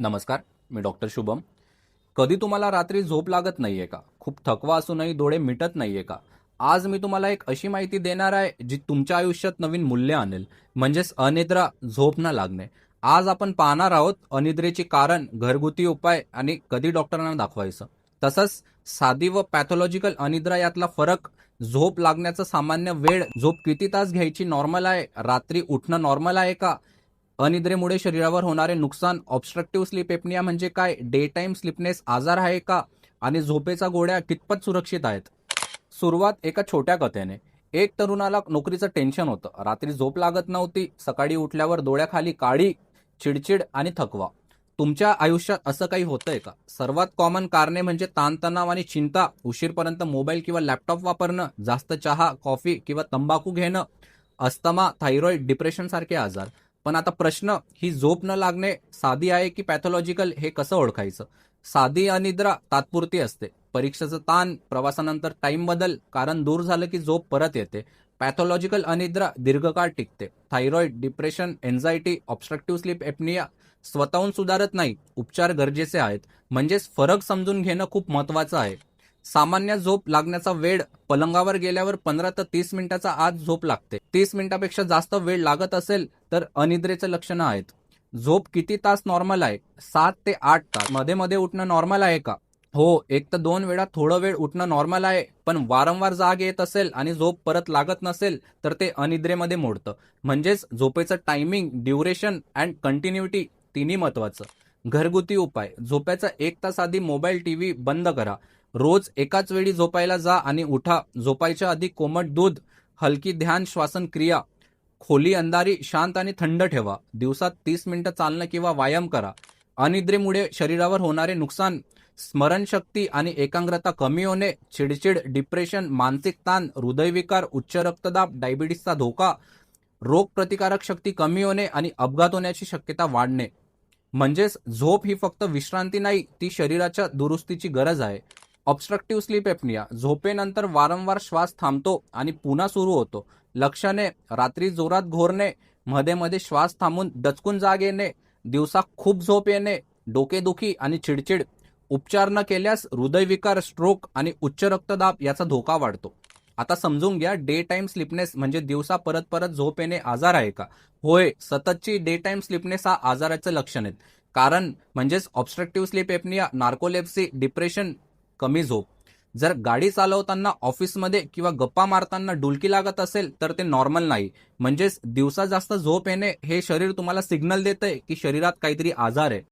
नमस्कार मी डॉक्टर शुभम. कधी तुम्हाला रात्री झोप लागत नाहीये का? खूप थकवा असूनही डोळे मिटत नाहीये का? आज मी तुम्हाला एक अशी माहिती देणार आहे जी तुमच्या आयुष्यात नवीन मूल्य आणेल म्हणजेच अनिद्रा झोप न लागणे. आज आपण पाहणार आहोत अनिद्रेचे कारण घरगुती उपाय आणि कधी डॉक्टरांना दाखवायचं. तसंच साधी व पॅथॉलॉजिकल अनिद्रा यातला फरक झोप लागण्याचा सामान्य वेळ झोप किती तास घ्यायची नॉर्मल आहे रात्री उठणं नॉर्मल आहे का? अनिद्रेमुळे शरीरावर होणारे नुकसान ऑब्स्ट्रक्टिव्ह स्लीप एपनिया म्हणजे काय? डे टाईम स्लिपनेस आजार आहे का? आणि झोपेचा गोळ्या कितपत सुरक्षित आहेत? सुरुवात एका छोट्या कथेने. एक तरुणाला नोकरीचं टेन्शन होतं. रात्री झोप लागत नव्हती. सकाळी उठल्यावर डोळ्याखाली काळी चिडचिड आणि थकवा. तुमच्या आयुष्यात असं काही होतंय का? सर्वात कॉमन कारणे म्हणजे ताणतणाव आणि चिंता. उशीरपर्यंत मोबाईल किंवा लॅपटॉप वापरणं जास्त चहा कॉफी किंवा तंबाखू घेणं अस्तमा थायरॉईड डिप्रेशन सारखे आजार. पण आता प्रश्न ही झोप न लागणे साधी आहे की पॅथॉलॉजिकल हे कसं ओळखायचं? साधी अनिद्रा तात्पुरती असते. परीक्षेचं ताण प्रवासानंतर टाइम बदल कारण दूर झालं की झोप परत येते. पॅथॉलॉजिकल अनिद्रा दीर्घकाळ टिकते. Thyroid depression anxiety obstructive sleep apnea स्वतःहून सुधारत नाही. उपचार गरजेचे आहेत. म्हणजेच फरक समजून घेणं खूप महत्वाचं आहे. सामान्य झोप लागण्याचा वेळ पलंगावर गेल्यावर पंधरा ते तीस मिनिटाचा आत झोप लागते. तीस मिनिटापेक्षा जास्त वेळ लागत असेल तर अनिद्रेचे लक्षणं आहेत. झोप किती तास नॉर्मल आहे? सात ते आठ तास. मध्ये मध्ये उठणं नॉर्मल आहे का? हो एक तर दोन वेळा थोडं वेळ उठणं नॉर्मल आहे पण वारंवार जाग येत असेल आणि झोप परत लागत नसेल तर ते अनिद्रेमध्ये मोडतं. म्हणजेच झोपेचं टायमिंग ड्युरेशन अँड कंटिन्युटी तिन्ही महत्वाचं. घरगुती उपाय. झोपायचा एक तास आधी मोबाईल टीव्ही बंद करा. रोज एकाच वेळी झोपायला जा आणि उठा. झोपायच्या आधी कोमट दूध हलकी ध्यान श्वासन क्रिया खोली अंधारी शांत आणि थंड ठेवा. दिवसात तीस मिनिटं चालणं किंवा व्यायाम करा. अनिद्रेमुळे शरीरावर होणारे नुकसान स्मरणशक्ती आणि एकाग्रता कमी होणे चिडचिड डिप्रेशन मानसिक ताण हृदयविकार उच्च रक्तदाब डायबिटीसचा धोका रोग प्रतिकारक शक्ती कमी होणे आणि अपघात होण्याची शक्यता वाढणे. म्हणजेच झोप ही फक्त विश्रांती नाही ती शरीराच्या दुरुस्तीची गरज आहे. ऑब्स्ट्रक्टिव्ह स्लीप एपनिया झोपेनंतर वारंवार श्वास थांबतो आणि पुन्हा सुरू होतो. लक्षणे रात्री जोरात घोरणे मध्ये मध्ये श्वास थांबून दचकून जाग येणे दिवसा खूप झोप येणे डोकेदुखी आणि चिडचिड. उपचार न केल्यास हृदयविकार स्ट्रोक आणि उच्च रक्तदाब याचा धोका वाढतो. आता समजून घ्या डे टाइम स्लिपनेस म्हणजे दिवसा परत परत झोप येणे आजार आहे का? होय सततची डे टाइम स्लिपनेस हा आजाराचं लक्षण आहेत. कारण म्हणजेच obstructive sleep apnea narcolepsy depression कमी झोप. जर गाडी चालवताना ऑफिसमध्ये किंवा गप्पा मारताना डुलकी लागत असेल तर ते नॉर्मल नाही. म्हणजेच दिवसा जास्त झोप येणे हे शरीर तुम्हाला सिग्नल देतंय की शरीरात काहीतरी आजार आहे.